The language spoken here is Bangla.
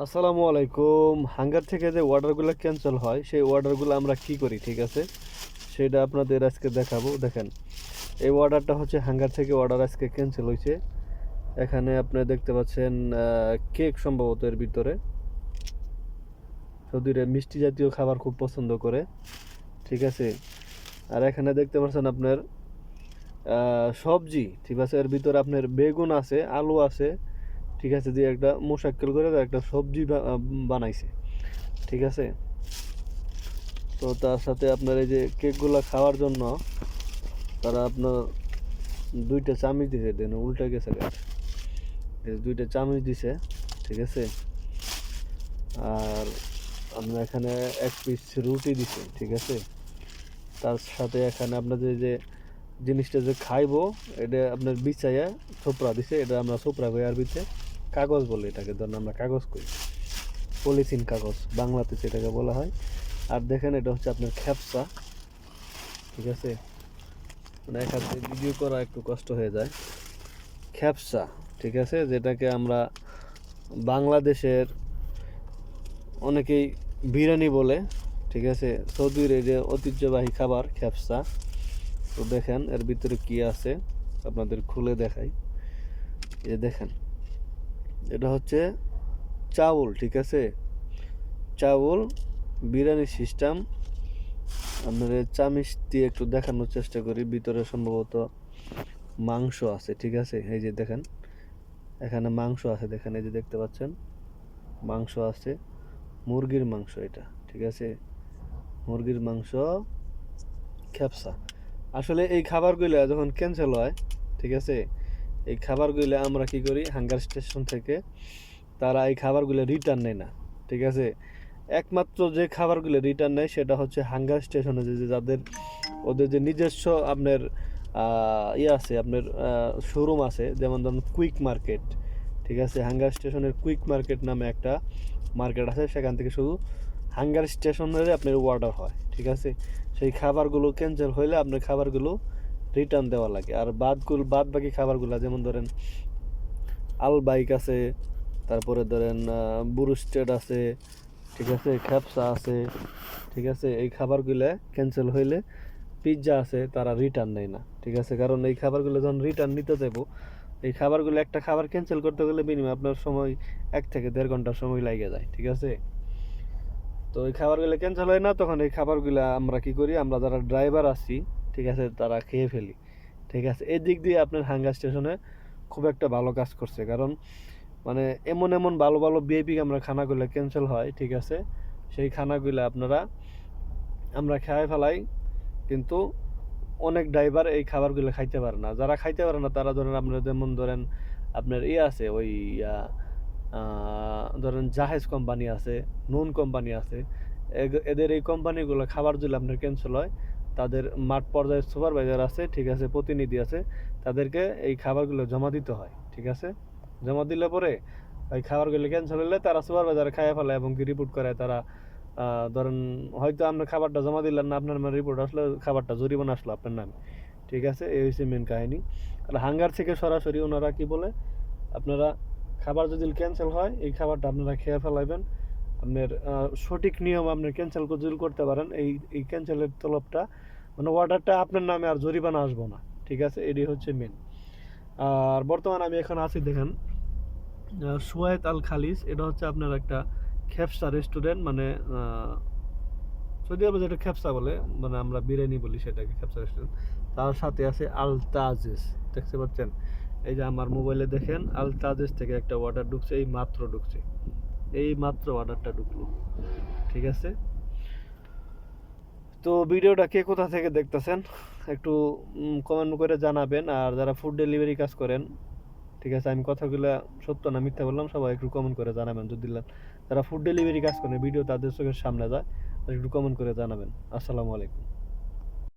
আসসালামু আলাইকুম। হাঙ্গার থেকে যে অর্ডারগুলো ক্যান্সেল হয়, সেই অর্ডারগুলো আমরা কি করি, ঠিক আছে? সেটা আপনাদের আজকে দেখাবো। দেখেন, এই অর্ডারটা হচ্ছে হাঙ্গার থেকে অর্ডার আজকে ক্যান্সেল হয়েছে। এখানে আপনি দেখতে পাচ্ছেন কেক সম্ভবত এর ভিতরে। সৌদিরে মিষ্টি জাতীয় খাবার খুব পছন্দ করে, ঠিক আছে? আর এখানে দেখতে পাচ্ছেন আপনার সবজি, ঠিক আছে? এর ভিতরে আপনার বেগুন আছে, আলু আছে ঠিক আছে, দিয়ে একটা মোশাক্কেল করে একটা সবজি বানাইছে। ঠিক আছে? তো তার সাথে আপনার এই যে কেকগুলো খাওয়ার জন্য তারা আপনার দুইটা চামচ দিছে, দেন উল্টে গেছে গাছ দুইটা চামচ দিছে, ঠিক আছে? আর আপনার এখানে এক পিস রুটি দিছে, ঠিক আছে? তার সাথে এখানে আপনাদের যে জিনিসটা যে খাইবো, এটা আপনার বিছাইয়া ছোপড়া দিছে, এটা আমরা ছোপড়া কই আরবিতে কাগজ বলে এটাকে, ধরেন আমরা কাগজ কই পলিথিন কাগজ, বাংলাতে সেটাকে বলা হয়। আর দেখেন এটা হচ্ছে আপনার খ্যাপসা, ঠিক আছে? মানে এক হাতে ভিডিও করা একটু কষ্ট হয়ে যায়। খ্যাপসা, ঠিক আছে? যেটাকে আমরা বাংলাদেশের অনেকেই বিরিয়ানি বলে, ঠিক আছে? সৌদির এই যে ঐতিহ্যবাহী খাবার, খ্যাপসা। তো দেখেন এর ভিতরে কি আছে, আপনাদের খুলে দেখাই। এ দেখেন। এটা হচ্ছে চাউল, ঠিক আছে? চাউল বিরিয়ানি সিস্টেম আপনাদের চামিচ দিয়ে একটু দেখানোর চেষ্টা করি। ভিতরে সম্ভবত মাংস আছে, ঠিক আছে? এই যে দেখেন, এখানে মাংস আছে, দেখেন, এই যে দেখতে পাচ্ছেন? মাংস আছে, মুরগির মাংস এটা, ঠিক আছে? মুরগির মাংস, খ্যাপসা। আসলে এই খাবারগুলো যখন ক্যান্সেল হয়, ঠিক আছে এই খাবারগুলো আমরা কি করি হাঙ্গার স্টেশন থেকে তারা এই খাবারগুলো রিটার্ন নেয় না, ঠিক আছে? একমাত্র যে খাবারগুলো রিটার্ন নেয় সেটা হচ্ছে হাঙ্গার স্টেশনে যে যাদের, ওদের যে নিজস্ব আপনার ইয়ে আছে, আপনার শোরুম আছে, যেমন ধরুন কুইক মার্কেট ঠিক আছে? হাঙ্গার স্টেশনের কুইক মার্কেট নামে একটা মার্কেট আছে, সেখান থেকে শুধু হাঙ্গার স্টেশনের আপনার অর্ডার হয়, ঠিক আছে? সেই খাবারগুলো ক্যান্সেল হইলে আপনার খাবারগুলো রিটার্ন দেওয়া লাগে। আর বাদগুলো বাদ বাকি খাবারগুলো, যেমন ধরেন আল বাইক আছে, তারপরে ধরেন বুরুস্টেড আছে, ঠিক আছে, খ্যাপসা আছে, ঠিক আছে, এই খাবারগুলো ক্যান্সেল হইলে পিৎজা আছে, তারা রিটার্ন নেয় না, ঠিক আছে? কারণ এই খাবারগুলো যখন রিটার্ন নিতে যাব, এই খাবারগুলো একটা খাবার ক্যান্সেল করতে গেলে মিনিমাম আপনার সময় এক থেকে দেড় ঘণ্টা সময় লাগে যায়, ঠিক আছে? তো এই খাবারগুলো ক্যান্সেল হয় না, তখন এই খাবারগুলো আমরা কি করি? আমরা যারা ড্রাইভার আছি ঠিক আছে, তারা খেয়ে ফেলি। ঠিক আছে, এই দিক দিয়ে আপনার হাঙ্গা স্টেশনে খুব একটা ভালো কাজ করছে। কারণ মানে এমন এমন ভালো ভালো বিএপি আমরা খানাগুলো ক্যান্সেল হয়, ঠিক আছে? সেই খানাগুলো আপনারা, আমরা খেয়ে ফেলাই, কিন্তু অনেক ড্রাইভার এই খাবারগুলো খাইতে পারে না। যারা খাইতে পারে না, তারা ধরেন আপনার যেমন ধরেন আপনার ইয়ে আছে, ওই ধরেন জাহেজ কোম্পানি আছে, নুন কোম্পানি আছে এদের এই কোম্পানিগুলো খাবার যদি আপনার ক্যান্সেল হয়। তাদের মাঠ পর্যায়ে সুপারভাইজার আছে, ঠিক আছে, প্রতিনিধি আছে, তাদেরকে এই খাবারগুলো জমা দিতে হয়, ঠিক আছে? জমা দিলে পরে ওই খাবারগুলো ক্যান্সেল হলে তারা সুপারভাইজারে খাইয়ে ফেলে এবং কি রিপোর্ট করে তারা ধরেন হয়তো আপনার খাবারটা জমা দিলেন না, আপনার রিপোর্ট আসলে খাবারটা জরিমানা আসলো আপনার নামে, ঠিক আছে? এই হচ্ছে মেন কাহিনী। আর হাঙ্গার থেকে সরাসরি ওনারা কি বলে, আপনারা খাবার যদি ক্যান্সেল হয়, এই খাবারটা আপনারা খেয়ে ফেলাইবেন আপনার সঠিক নিয়ম আপনি ক্যান্সেল যদি করতে পারেন। এই এই ক্যান্সেলের তলবটা মানে অর্ডারটা আপনার নামে আর জরিমানা আসব না। ঠিক আছে? এটি হচ্ছে মেন আর বর্তমানে আমি এখন আছি, দেখেন সুয়েত আল খালিস এটা হচ্ছে আপনার একটা খেপসা রেস্টুরেন্ট মানে সৌদি আরবে যেটা খেপসা বলে মানে আমরা বিরিয়ানি বলি সেটাকে, খেপসা রেস্টুরেন্ট তার সাথে আছে আল তাজেস দেখতে পাচ্ছেন? এই যে আমার মোবাইলে দেখেন আল তাজেস থেকে একটা অর্ডার ঢুকছে, এই মাত্র ঢুকছে। এই মাত্র অর্ডারটা ঢুকলো। ঠিক আছে? তো ভিডিওটা কে কোথা থেকে দেখতেছেন, একটু কমেন্ট করে জানাবেন। আর যারা ফুড ডেলিভারি কাজ করেন, ঠিক আছে, আমি কথাগুলো সত্য না মিথ্যা বললাম, সবাই একটু কমেন্ট করে জানাবেন। যদি যারা ফুড ডেলিভারি কাজ করেন, ভিডিও তাদের চোখের সামনে যায় একটু কমেন্ট করে জানাবেন। আসসালামু আলাইকুম।